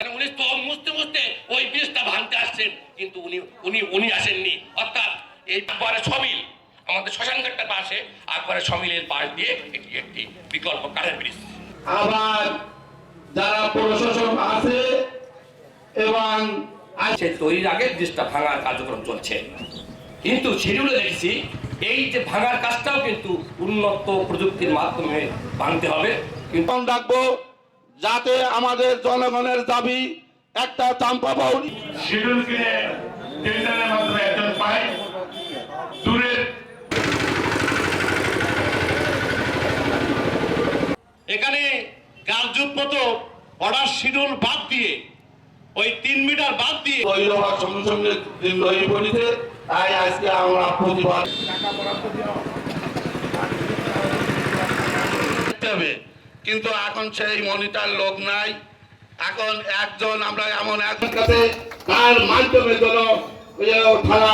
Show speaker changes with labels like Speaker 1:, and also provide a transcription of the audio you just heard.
Speaker 1: উনি মুছতে মুছতে ওই ব্রিজটা ভাঙতে আসছেন। কিন্তু উনি উনি উনি আসেননি। অর্থাৎ এই সমিল আমাদের শ্মশানঘাটটার পাশে আকবরের সমিলের পাশ দিয়ে এটি একটি বিকল্প কাঠের ব্রিজ।
Speaker 2: আবার যারা প্রশাসন আছে এবং
Speaker 1: সে তৈরির আগে ব্রিজটা ভাঙার কার্যক্রম চলছে। কিন্তু শিডিউলে দেখছি এই যে ভাঙার কাজটাও কিন্তু উন্নত প্রযুক্তির মাধ্যমে ভাঙতে হবে। কিন্তু
Speaker 2: রাখব যাতে আমাদের জনগণের দাবি একটা চাম্পা বাউরি
Speaker 3: শিডিউল কিনে টেন্ডারের মাধ্যমে একজন পায়। দূরের
Speaker 4: এখানে কার্যত মতো অর্ডার শিডিউল বাদ দিয়ে ওই তিন মিটার বাদ দিয়ে
Speaker 2: তৈরি হওয়ার সঙ্গে সঙ্গে দিন হয়ে তাই আজকে আমরা প্রতিবাদ হবে। কিন্তু এখন সেই মনিটার লোক নাই। এখন একজন আমরা এমন একজন তার মাধ্যমে যেন থানা